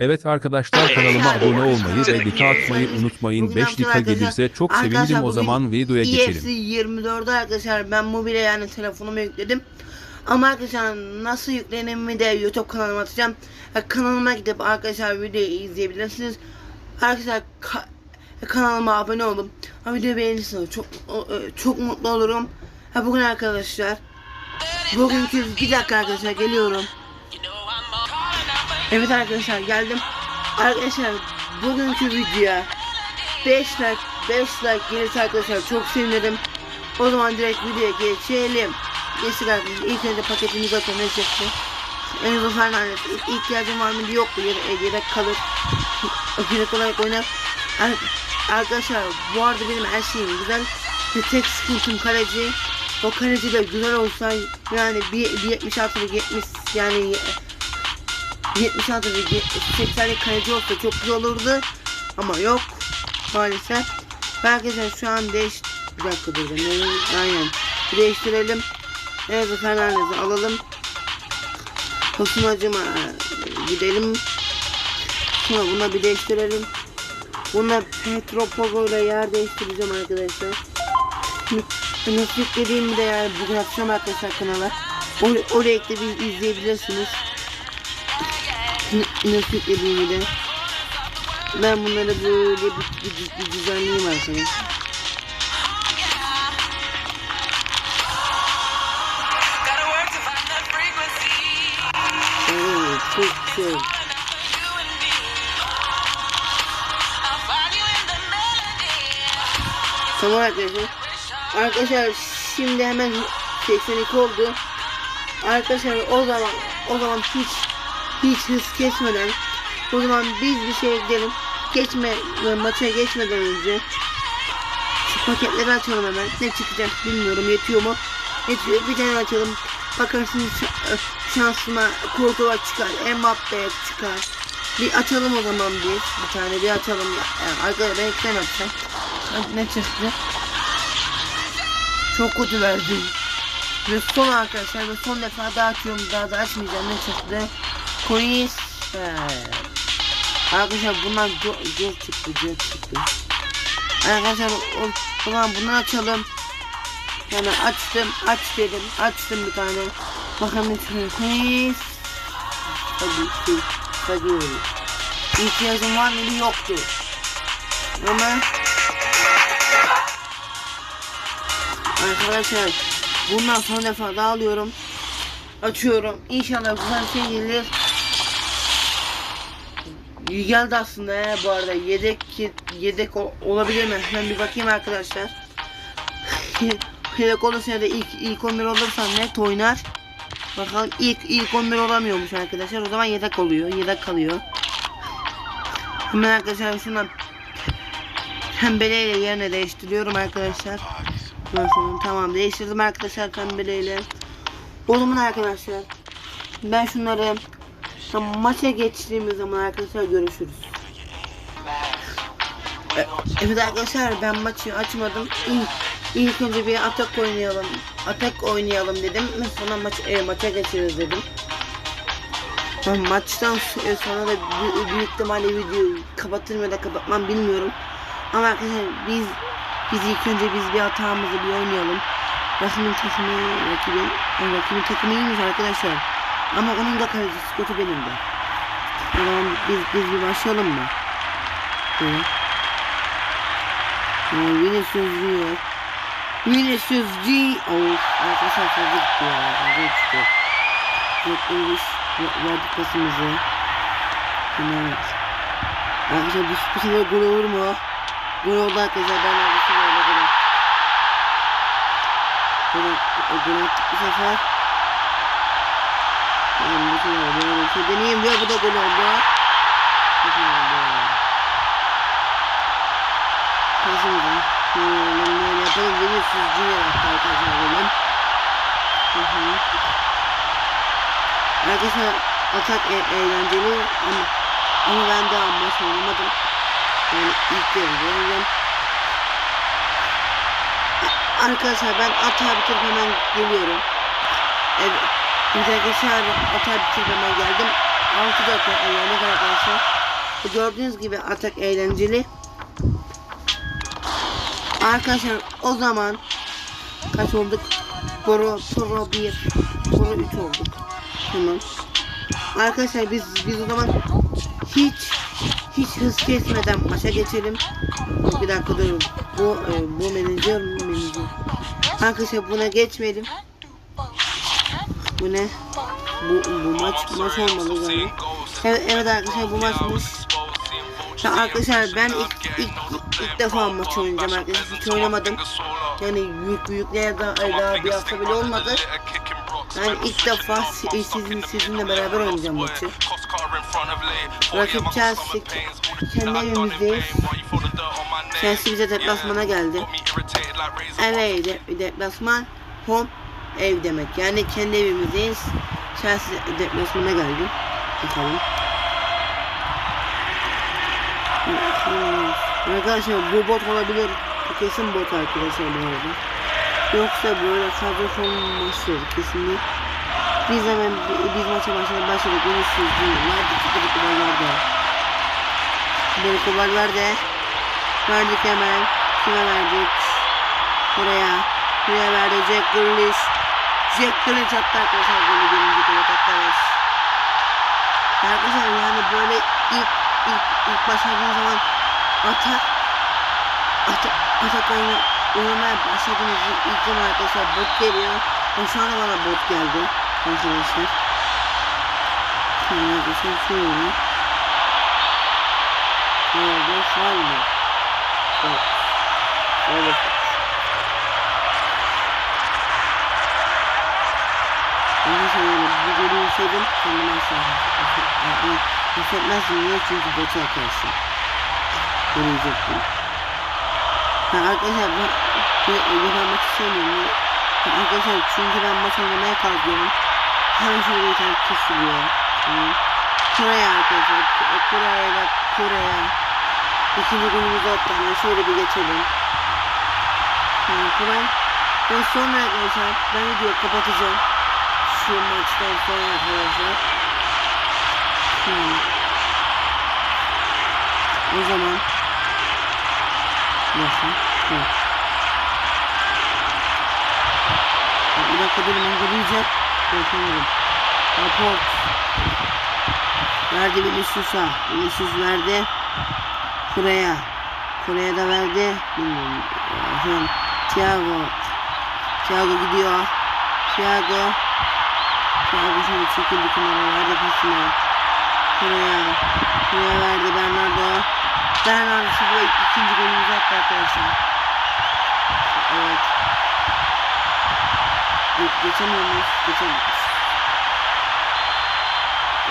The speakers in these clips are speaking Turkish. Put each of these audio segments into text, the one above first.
Evet arkadaşlar kanalıma abone olmayı ve like atmayı unutmayın. 5 like gelirse çok sevinirim o zaman videoya geçelim. EFC 24'de arkadaşlar ben mobile yani telefonuma yükledim. Ama arkadaşlar nasıl yüklenimi de YouTube kanalıma atacağım. Ya, kanalıma gidip arkadaşlar videoyu izleyebilirsiniz. Arkadaşlar ka- kanalıma abone olun. Ha, videoyu beğenirseniz çok e, çok mutlu olurum. Ha, bugün arkadaşlar bugünkü bir dakika arkadaşlar geliyorum. Evet arkadaşlar geldim. Arkadaşlar bugünkü videoya 5 like 5 like gelirse arkadaşlar çok sevinirim. O zaman direkt videoya geçelim. Neyse arkadaşlar ilk önce paketimizi atalım çıktı. Enzo Fernandez ihtiyacım var mı yok yedek, yedek kalır. Yedek olarak oynar. Ar- Arkadaşlar bu arada benim her şeyim güzel. Bir tek sıkıntım kaleci. O kaleci de güzel olsa yani bir, bir 76 bir 70 yani 76 ve 80'lik kaleci olsa çok güzel olurdu. Ama yok. Maalesef. Herkese şu an değiş... Bir dakika dur. ben- Aynen. Bir değiştirelim. Evet Fernandez'i alalım. Tosunacıma gidelim. Sonra buna bir değiştirelim. Buna Petro Pogo ile yer değiştireceğim arkadaşlar. Nasıl yüklediğimi de yani bugün atacağım arkadaşlar kanala. Or oraya da bir izleyebilirsiniz. N- nasıl yüklediğimi de. Ben bunları böyle bir, bir, bir düzenleyeyim frequency. Evet, çok güzel. Melody. Tamam arkadaşlar. Arkadaşlar şimdi hemen 82 oldu. Arkadaşlar o zaman o zaman hiç hiç hız kesmeden o zaman biz bir şey gidelim. Geçme maça geçmeden önce şu paketleri açalım hemen. Ne çıkacak bilmiyorum. Yetiyor mu? Yetiyor. Bir tane açalım. Bakarsınız şa- şansıma Kurtuva çıkar. Mbappe çıkar. Bir açalım o zaman biz. Bir tane bir açalım. Yani arkadaşlar ben. Ne çıktı? Çok kötü verdim. Ve son arkadaşlar ve son defa daha açıyorum daha da açmayacağım ne çıktı? Coins Arkadaşlar bunlar gol çıktı gol çıktı. Arkadaşlar o, zaman bunu açalım. Yani açtım aç dedim açtım bir tane. Bakalım ne çıkıyor. Hadi şey hadi öyle. İhtiyacım var mıydı yoktu. Ama Arkadaşlar bundan son defa daha alıyorum. Açıyorum. İnşallah güzel şey gelir. İyi geldi aslında he, bu arada. Yedek yedek ol- olabilir mi? Ben bir bakayım arkadaşlar. yedek olursa ya da ilk ilk 11 olursa net oynar. Bakalım ilk ilk 11 olamıyormuş arkadaşlar. O zaman yedek oluyor. Yedek kalıyor. Hemen arkadaşlar şundan pembeleyle yerine değiştiriyorum arkadaşlar. Tamam değiştirdim arkadaşlar pembeleyle. O arkadaşlar ben şunları tam maça geçtiğimiz zaman arkadaşlar görüşürüz. E- Evet arkadaşlar ben maçı açmadım. İlk, ilk önce bir atak oynayalım. Atak oynayalım dedim. Sonra maç e, maça geçeriz dedim. Ben maçtan e, sonra da büyük, büyük ihtimalle videoyu kapatırım ya da kapatmam bilmiyorum. Ama arkadaşlar biz biz ilk önce biz bir hatamızı bir oynayalım. Rakibin takımı, rakibin, yani rakibin takımı iyiymiş arkadaşlar. Ama onun da kalecisi kötü benim de. O biz, biz bir başlayalım mı? Böyle. Ee, Vinicius diyor. Vinicius G. Of arkadaşlar fazla gitti ya. Fazla. Yok biz verdik pasımızı. Evet. Arkadaşlar bu, bu sefer gol olur mu? Gol oldu arkadaşlar ben attım. Gol at- gol attık bu sefer. Ben bu sefer böyle bir şey deneyeyim diyor bu da gol oldu. Bu sefer oldu. Böyle böyle yapalım. Vinicius Junior attı arkadaşlar golüm. Hı hı. Arkadaşlar atak e eğlenceli ama ama ben daha maç oynamadım. Yani ilk yarıda oynayacağım. Arkadaşlar ben atağı bitirip hemen geliyorum. Evet. Atağı bitirip hemen geldim. 6 dakika eğlendik arkadaşlar. Gördüğünüz gibi atak eğlenceli. Arkadaşlar o zaman kaç olduk? Pro, Pro 1, Pro 3 olduk. Tamam. Arkadaşlar biz biz o zaman hiç hiç hız kesmeden maça geçelim. Bir dakika durun. Bu e, bu menajer bu menajer. Arkadaşlar buna geçmeyelim. Bu ne? Bu, bu maç maç olmalı galiba. Evet, arkadaşlar bu maçmış. Ya arkadaşlar ben ilk, ilk, ilk defa maç oynayacağım arkadaşlar. Hiç oynamadım. Yani büyük büyüklere daha, daha bir hafta bile olmadı. Yani ilk defa si- sizin, sizinle beraber oynayacağım maçı. Rakip Chelsea kendi evimizdeyiz. Chelsea bize deplasmana geldi. Evet de, deplasman home ev demek. Yani kendi evimizdeyiz. Chelsea deplasmana geldi. Bakalım. Arkadaşlar bu bot olabilir. Bu kesin bot arkadaşlar bu arada. Yoksa böyle kadro olması kesinlikle. Biz hemen bi- biz maça başladık başladık. Görüşürüz. Verdik iki bir kubal verdi. Bir kubal verdi. Verdik hemen. Kime verdik? Buraya. Buraya verdi Jack Grealish. Jack Grealish attı arkadaşlar. Golü birinci gol attı. Arkadaşlar yani böyle ilk ilk ilk başladığınız zaman atak atak atak oyunu oynamaya başladığınız ilk zaman arkadaşlar bot geliyor. O şu anda bana bot geldi arkadaşlar. Şimdi arkadaşlar şöyle. Şöyle fal mı? Evet. Öyle. Arkadaşlar yani bu golü yeseydim kendime aşağı hissetmezdim niye çünkü botu atarsın. Görecektim. Ha arkadaşlar bir oynamak istemiyorum. Ha, arkadaşlar çünkü ben maç oynamaya kalkıyorum. Hemen şöyle bir tane kesiliyor. Tamam. Kore'ye arkadaşlar. Kore'ye bak Kore'ye. İkinci attı. Hemen şöyle bir geçelim. Yani Koray. Ben sonra arkadaşlar ben videoyu kapatacağım. Şu maçtan sonra arkadaşlar. Hmm. O zaman Nasıl? Evet. Bir dakika durun ben geleceğim. Bakıyorum. Raport. Verdi Vinicius'a. Vinicius verdi. Kuraya. Kuraya da verdi. Bilmiyorum. Thiago. Thiago gidiyor. Thiago. Thiago şöyle çekildi kenara. Verdi pasını. Kuraya. Kuraya verdi Bernardo. Bernardo Silva ikinci golümüzü attı arkadaşlar. Evet. Ge- geçemiyor muyuz? Geçemiyoruz.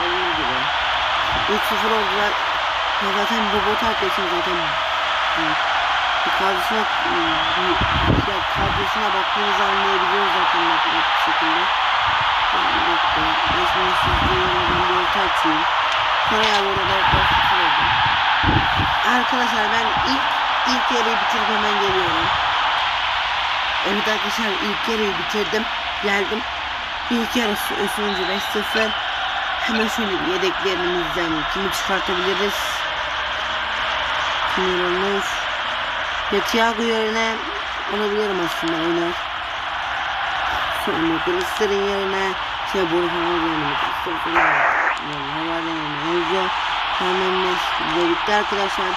Olduğu gibi. 3-0 oldular. Ya zaten bu bot arkadaşlar zaten bir kadrosuna bir, ya kadrosuna baktığınızı anlayabiliyoruz zaten net bir şekilde. Bir dakika. Resmen sizde ben bir orta açayım. Kore'ye bu arada 4-0 oldu. Arkadaşlar ben ilk ilk yarıyı bitirip hemen geliyorum. Evet arkadaşlar ilk yarıyı bitirdim. Geldim. İlk yarı so- sonucu 5-0. Hemen şöyle yedeklerimizden kimi çıkartabiliriz? Kim olmuş? Ya Thiago yerine alabilirim aslında oynar. Sonra Kılıçların yerine şey Burhan yerine Kılıçların yerine Hava yerine Enzo Fernandes ile bitti arkadaşlar.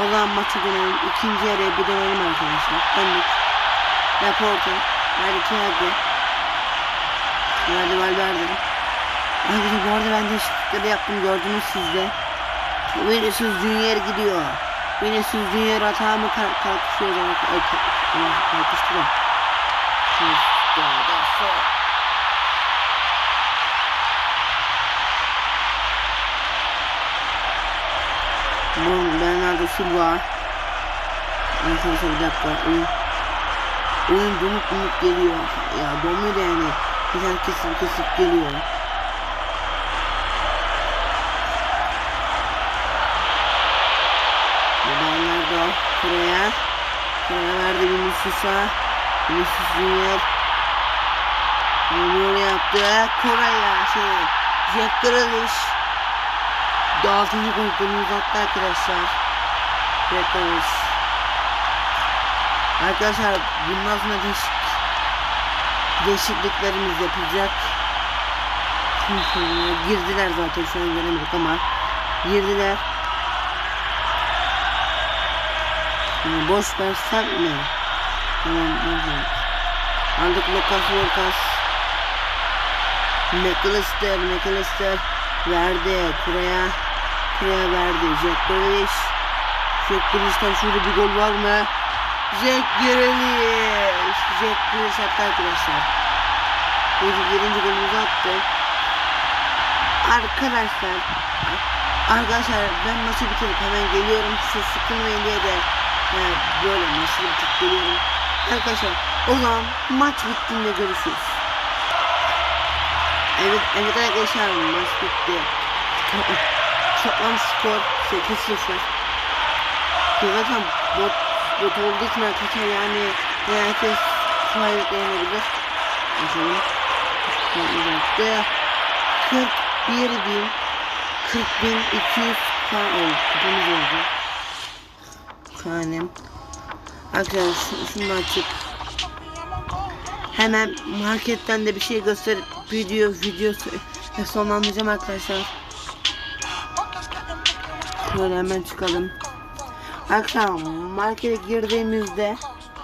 O zaman maçı dönelim. İkinci yarıya bir dönelim arkadaşlar. Döndük. Raporto. Verdi Thiago. Verdi Valverde. Arkadaşlar bu arada ben değişiklikleri yaptım gördünüz siz de. Vinicius Junior gidiyor. Vinicius Junior hata mı kalk kalkışıyor kalkıştı da. Bu Bernardo Silva. Arkadaşlar bir dakika. Oyun, oyun donuk donuk geliyor. Ya donuyor da yani. Güzel kesip kesip geliyor. Bernardo Kore'ye. Kore'ye verdi Vinicius'a. Vinicius Junior. Junior yaptı. Kore'ye şey. Jack Grealish. Daltıncı golünü uzattı arkadaşlar. Jack Grealish. Arkadaşlar bundan sonra değişik değişikliklerimiz yapılacak. Girdiler zaten şu an göremedik ama girdiler. Boş versem mi? Tamam, tamam. Aldık Lucas Lucas. McAllister, McAllister verdi Kura'ya. Kura'ya verdi. Jack Grealish. Jack Grealish'ten şurada bir gol var mı? Jack Grealish. Jack Grealish attı arkadaşlar. Birinci, birinci golümüzü attı. Arkadaşlar. Arkadaşlar ben maçı bitirip hemen geliyorum. Siz sıkılmayın diye de e, böyle maçı bitirip geliyorum. Arkadaşlar o zaman maç bittiğinde görüşürüz. Evet, evet arkadaşlar maç bitti. Toplam skor 8-0. Zaten bot, bot olduğu için arkadaşlar yani herkes faydalanabilir. Bakalım. Uzattı. 41 bin 40 bin 200 kan oldu. Kupamız oldu. Kanem. Arkadaşlar şu- şunu açıp hemen marketten de bir şey gösterip video video so- sonlandıracağım arkadaşlar. Şöyle hemen çıkalım. Arkadaşlar markete girdiğimizde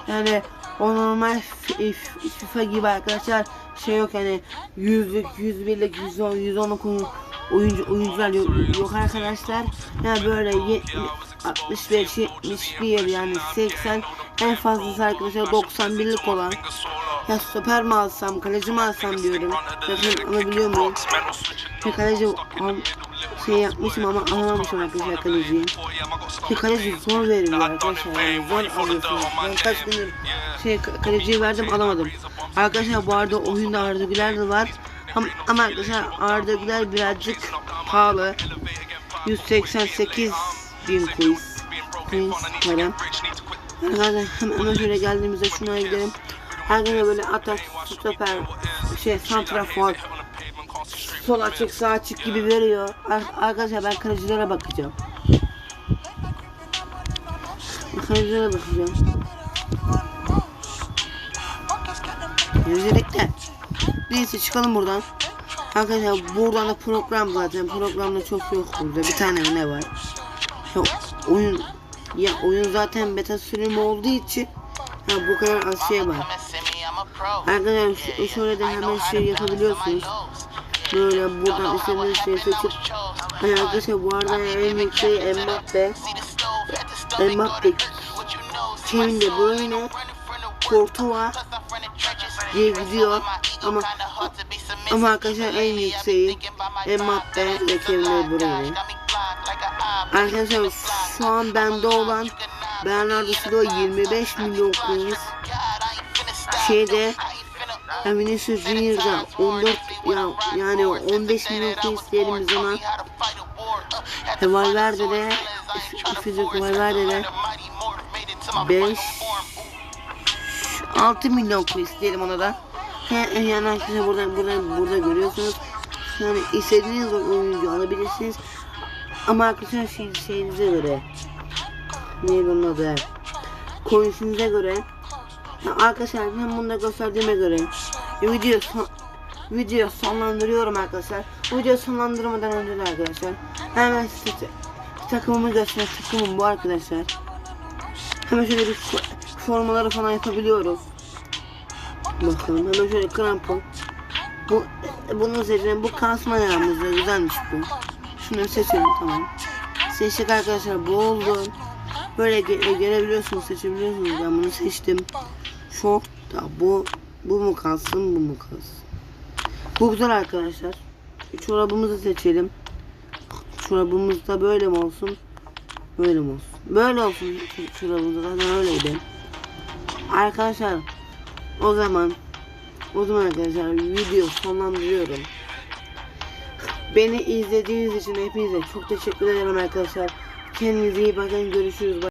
yani o normal F- FIFA gibi arkadaşlar şey yok yani yüzlük, yüz birlik, yüz on, yüz onluk oyun- oyuncu oyuncular yok, yok arkadaşlar. Yani böyle 70, 65, 71 yani 80 en fazlası arkadaşlar 91'lik olan ya stoper mi alsam, kaleci mi alsam diyorum. Bakın alabiliyor muyum? Bir kaleci al, şey yapmışım ama alamamışım arkadaşlar kaleciyi. Bir kaleci zor veriliyor arkadaşlar. Zor alıyorsunuz. Ben kaç gündür şey ka- kaleciyi verdim alamadım. Arkadaşlar bu arada oyunda Arda Güler de var. Ama, arkadaşlar Arda Güler birazcık pahalı. 188 bin quiz. Quiz para. Arkadaşlar hemen şöyle geldiğimizde şuna gidelim. Arkadaşlar böyle atak, stoper, şey santrafor, sol açık sağ açık gibi veriyor. Ar- Arkadaşlar ben kalecilere bakacağım. Kalecilere bakacağım. Öncelikle neyse çıkalım buradan. Arkadaşlar buradan da program zaten programda çok yok burada bir tane ne var. Ya oyun ya oyun zaten beta sürümü olduğu için ha bu kadar az şey var. Arkadaşlar şöyle de hemen şey yapabiliyorsunuz. Böyle buradan istediğiniz şeyi seçip Hani arkadaşlar bu arada en büyük şey Mbappe. Mbappe Kevin De Bruyne Courtois diye gidiyor. Ama ama arkadaşlar en yükseği Mbappe ve Kevin De Arkadaşlar şu an bende olan Bernardo Silva 25 milyon coins şeyde ya Vinicius Junior'da 14 ya yani 15 milyon coins diyelim biz ona. Ve Valverde de Fizik Valverde de 5 6 milyon coins diyelim ona da. Yani arkadaşlar burada, burada, burada görüyorsunuz. Yani istediğiniz oyuncu alabilirsiniz. Ama arkadaşlar şey, şeyinize göre neydi onun adı? Coinsinize göre arkadaşlar ben bunu da gösterdiğime göre video son, video sonlandırıyorum arkadaşlar. Video sonlandırmadan önce de arkadaşlar hemen size takımımı göstereyim. Takımım bu arkadaşlar. Hemen şöyle bir fo- formaları falan yapabiliyoruz. Bakalım hemen şöyle krampon. Bu bunu seçelim. Bu kasma yağımızda güzelmiş bu. Şunu seçelim tamam. Seçtik arkadaşlar bu oldu. Böyle görebiliyorsunuz seçebiliyorsunuz. Ben bunu seçtim. Şort da bu bu mu kalsın bu mu kalsın. Bu güzel arkadaşlar. Çorabımızı seçelim. Çorabımız da böyle mi olsun? Böyle mi olsun? Böyle olsun çorabımız zaten öyleydi. Arkadaşlar o zaman o zaman arkadaşlar video sonlandırıyorum. Beni izlediğiniz için hepinize çok teşekkür ederim arkadaşlar. Kendinize iyi bakın görüşürüz.